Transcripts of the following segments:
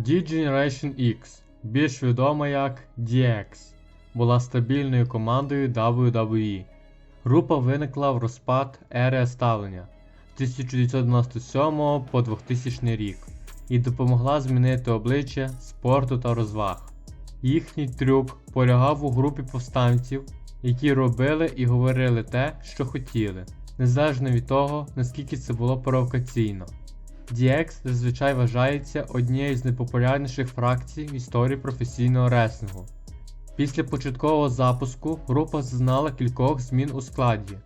D-Generation X, більш відома як DX, була стабільною командою WWE. Група виникла в розпад ери ставлення з 1997 по 2000 рік і допомогла змінити обличчя спорту та розваг. Їхній трюк полягав у групі повстанців, які робили і говорили те, що хотіли, незалежно від того, наскільки це було провокаційно. DX зазвичай вважається однією з найпопулярніших фракцій в історії професійного реслінгу. Після початкового запуску група зазнала кількох змін у складі.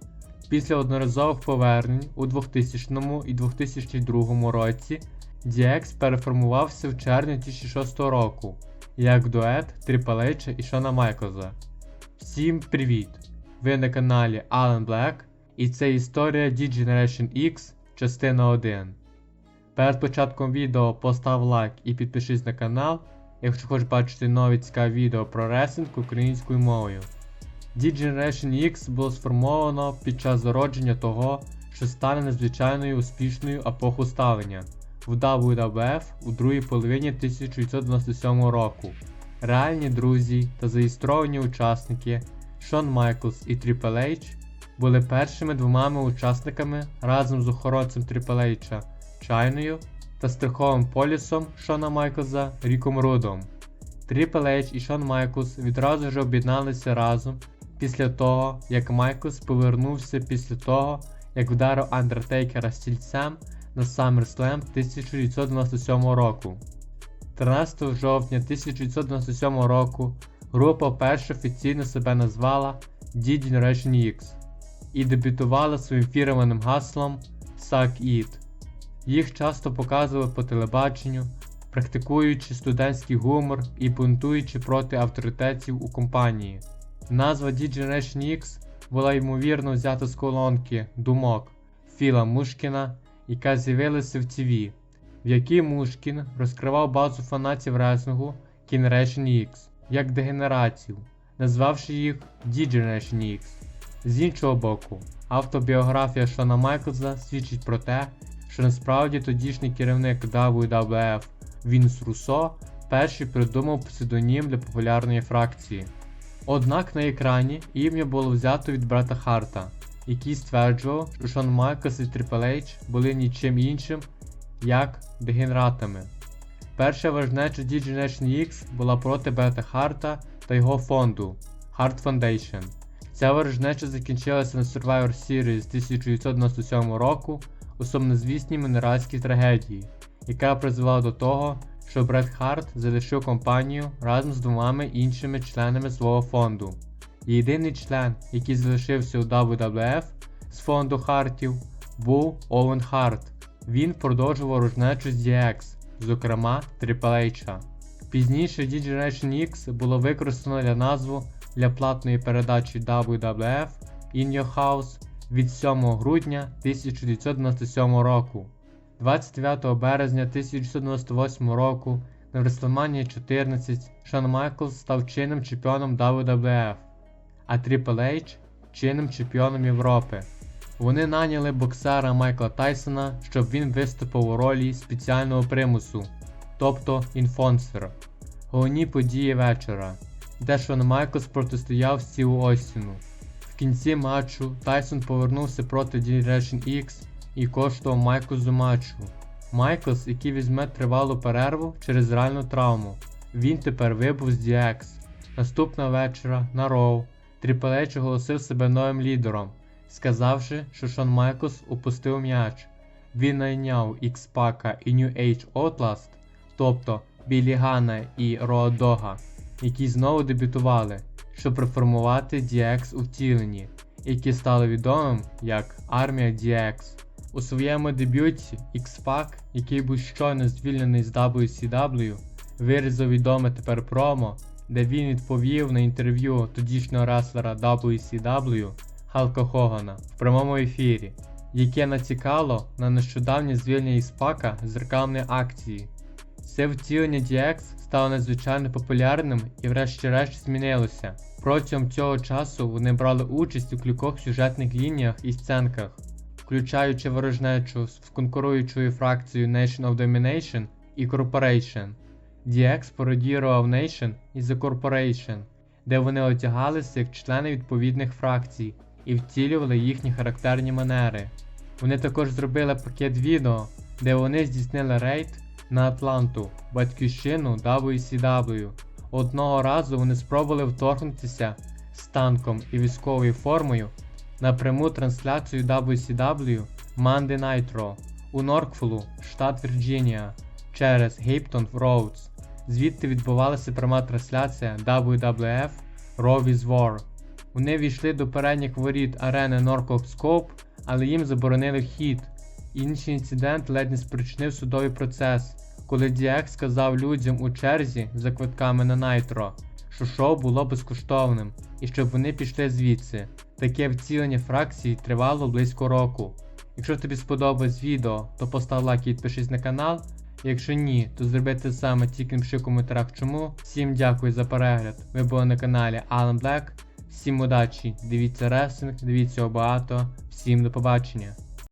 Після одноразових повернень у 2000 і 2002 році DX переформувався в червні 2006 року як дует H і Шона Майклза. Всім привіт! Ви на каналі Alan Black і це історія D-Generation X частина 1. Перед початком відео постав лайк і підпишись на канал, якщо хочеш бачити нові цікаві відео про ресинг українською мовою. D-Generation X було сформовано під час зародження того, що стане надзвичайною успішною епоху ставлення в WWF у другій половині 1997 року. Реальні друзі та зареєстровані учасники Шон Майклс і Triple H були першими двома учасниками разом з охоронцем Triple H Чайною та страховим полісом Шона Майклза Ріком Рудом. Triple H і Шон Майклс відразу ж об'єдналися разом після того, як Майклс повернувся після того, як вдарив Андертейкера стільцем на SummerSlam 1997 року. 13 жовтня 1997 року група вперше офіційно себе назвала D-Generation X і дебютувала своїм фірманим гаслом Suck It. Їх часто показували по телебаченню, практикуючи студентський гумор і бунтуючи проти авторитетів у компанії. Назва D-Generation X була ймовірно взята з колонки Думок Філа Мушкіна, яка з'явилася в ТВ, в якій Мушкін розкривав базу фанатів реслінгу Generation X як дегенерацію, назвавши їх D-Generation X. З іншого боку, автобіографія Шона Майклза свідчить про те, що насправді тодішній керівник WWF Вінс Руссо перший придумав псевдонім для популярної фракції. Однак на екрані ім'я було взято від брата Харта, який стверджував, що Шон Майклс і Triple H були нічим іншим, як дегенератами. Перша важнеча D-Generation X була проти Брета Харта та його фонду Hart Foundation. Ця ворожнеча закінчилася на Survivor Series 1997 року у сумнозвісній мінеральській трагедії, яка призвела до того, що Бред Харт залишив компанію разом з двома іншими членами свого фонду. Єдиний член, який залишився у WWF з фонду Хартів, був Оуен Харт. Він продовжував ворожнечу з DX, зокрема Triple H. Пізніше D-Generation X було використано для назву для платної передачі WWF In Your House від 7 грудня 1997 року. 29 березня 1998 року на WrestleMania 14 Шон Майклс став чинним чемпіоном WWF, а Triple H чинним чемпіоном Європи. Вони наняли боксера Майкла Тайсона, щоб він виступив у ролі спеціального примусу, тобто інфонсера. Головні події вечора, де Шон Майклс протистояв Стіву Остіну. В кінці матчу Тайсон повернувся проти Generation X і коштував Майклзу матчу. Майклс, який візьме тривалу перерву через реальну травму. Він тепер вибув з DX. Наступного вечора на Роу H оголосив себе новим лідером, сказавши, що Шон Майклс упустив м'яч. Він найняв X-Pac і New Age Outlast, тобто Білі Гана і Роадога, які знову дебютували, щоб реформувати DX у втіленні, які стали відомим як Армія DX. У своєму дебюті X-Pac, який був щойно звільнений з WCW, вирізав відоме тепер промо, де він відповів на інтерв'ю тодішнього реслера WCW Халка Хогана в прямому ефірі, яке націкало на нещодавнє звільнення X-Pac з рекламної акції. Це втілення DX стало надзвичайно популярним і врешті-решт змінилося. Протягом цього часу вони брали участь у кількох сюжетних лініях і сценках, включаючи ворожнечу з конкуруючою фракцією Nation of Domination і Corporation. DX пародірував Nation і The Corporation, де вони одягалися як члени відповідних фракцій і втілювали їхні характерні манери. Вони також зробили пакет відео, де вони здійснили рейд на Атланту, батьківщину WCW. Одного разу вони спробували вторгнутися з танком і військовою формою на пряму трансляцію WCW Monday Night Raw у Норкфолу, штат Вірджинія, через Гейптон Роудс. Звідти відбувалася пряма трансляція WWF Raw with War. Вони війшли до передніх воріт арени Norfolk Scope, але їм заборонили вхід. Інший інцидент ледь не спричинив судовий процес, коли DX сказав людям у черзі за квитками на Nitro, що шоу було безкоштовним і щоб вони пішли звідси. Таке вцілення фракції тривало близько року. Якщо тобі сподобалось відео, то постав лайк і підпишись на канал. Якщо ні, то зроби те саме, тільки напиши в коментарях чому. Всім дякую за перегляд. Ви були на каналі Alan Black. Всім удачі, дивіться рестлинг, дивіться його багато. Всім до побачення.